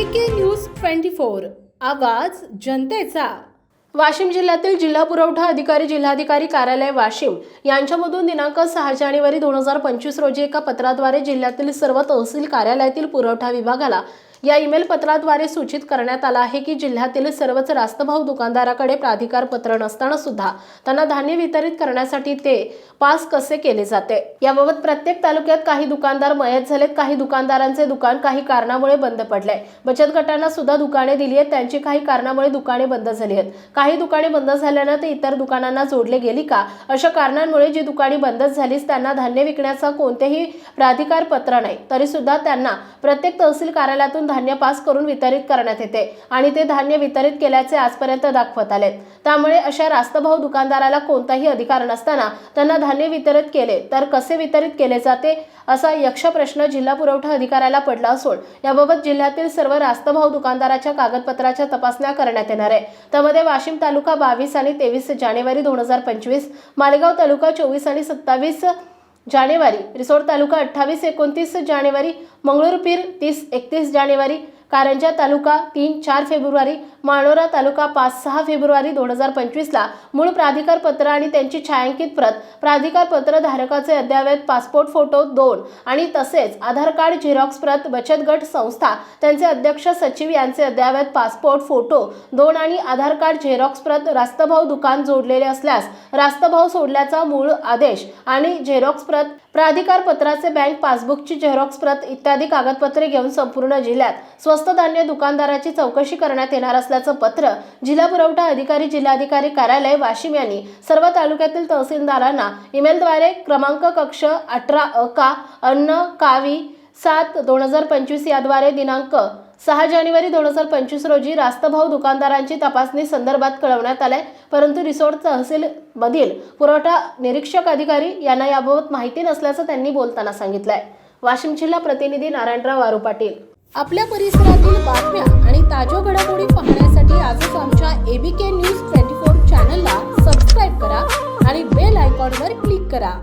V K news twenty four आवाज जनतेचा. वाशिम जिल्ह्यातील जिल्हा पुरवठा अधिकारी जिल्हाधिकारी कार्यालय वाशिम यांच्यामधून दिनांक सहा जानेवारी दोन हजार पंचवीस रोजी एका पत्राद्वारे जिल्ह्यातील सर्व तहसील कार्यालयातील पुरवठा विभागाला या ईमेल पत्राद्वारे सूचित करण्यात आलं आहे की जिल्ह्यातील सर्वच रास्तभाव दुकानदाराकडे प्राधिकार पत्र नसताना सुद्धा त्यांना धान्य वितरित करण्यासाठी ते पास कसे केले जाते? याबाबत प्रत्येक तालुक्यात काही दुकानदार मयत झालेत काही दुकानदारांचे दुकान काही कारणामुळे बंद पडले बचत गटांना सुद्धा दुकाने दिली आहेत त्यांची काही कारणामुळे दुकाने बंद झाली आहेत. काही दुकाने बंद झाल्यानं ते इतर दुकानांना जोडले गेली का? अशा कारणांमुळे जी दुकाने बंदच झालीच त्यांना धान्य विकण्याचा कोणतेही प्राधिकार पत्र नाही. तरी सुद्धा त्यांना प्रत्येक तहसील कार्यालयातून धान्य पास करून वितरित करण्यात येते आणि ते धान्य वितरित केल्याचे आजपर्यंत दाखवत आले त्यामुळे अशा रास्तभाव दुकानदाराला कोणताही अधिकार नसताना त्यांना धान्य वितरित केले तर कसे वितरित केले जाते असा यक्ष प्रश्न जिल्हा पुरवठा अधिकाऱ्याला पडला असून याबाबत जिल्ह्यातील सर्व रास्तभाव दुकानदाराच्या कागदपत्राच्या तपासण्या करण्यात येणार आहे. त्यामध्ये वाशिम तालुका बावीस आणि तेवीस जानेवारी दोन हजार पंचवीस मालेगाव तालुका चोवीस आणि सत्तावीस जानेवारी रिसोड तालुका अठ्ठावीस एकोणतीस जानेवारी मंगळूरपीर तीस एकतीस जानेवारी कारंजा तालुका तीन चार फेब्रुवारी मानोरा तालुका पाच सहा फेब्रुवारी दोन हजार पंचवीसला. मूळ प्राधिकार पत्र आणि त्यांची छायांकित प्रत. प्राधिकार पत्र धारकाचे अद्ययावत पासपोर्ट फोटो दोन आणि तसेच आधार कार्ड झेरॉक्स प्रत बचत गट संस्था त्यांचे अध्यक्ष सचिव यांचे अद्ययावत पासपोर्ट फोटो दोन आणि आधार कार्ड झेरॉक्स प्रत रास्तभाव दुकान जोडलेले असल्यास रास्तभाव सोडल्याचा मूळ आदेश आणि झेरॉक्स प्रत प्राधिकार पत्राचे बँक पासबुकची झेरॉक्स प्रत इत्यादी कागदपत्रे घेऊन संपूर्ण जिल्ह्यात स्वस्त धान्य दुकानदाराची चौकशी करण्यात येणार असल्याचं पत्र जिल्हा पुरवठा अधिकारी जिल्हाधिकारी कार्यालय वाशिम यांनी सर्व तालुक्यातील तहसीलदारांना ईमेलद्वारे क्रमांक कक्ष अठरा अ का अन्न कावी सात दोन हजार पंचवीस याद्वारे दिनांक सहा जानेवारी दोन हजार पंचवीस रोजी रास्तभाव दुकानदारांची तपासणी संदर्भात कळवण्यात आलंय. परंतु रिसोड तहसील मधील पुरवठा निरीक्षक अधिकारी यांना याबाबत माहिती नसल्याचं त्यांनी बोलताना सांगितलंय. वाशिम जिल्हा प्रतिनिधी नारायणराव वारू पाटील. आपल्या परिसरातील बातम्या आणि ताज्या घडामोडी पाहण्यासाठी आजच आमच्या एबीके न्यूज ट्वेंटी फोर चॅनलला सबस्क्राईब करा आणि बेल आयकॉनवर क्लिक करा.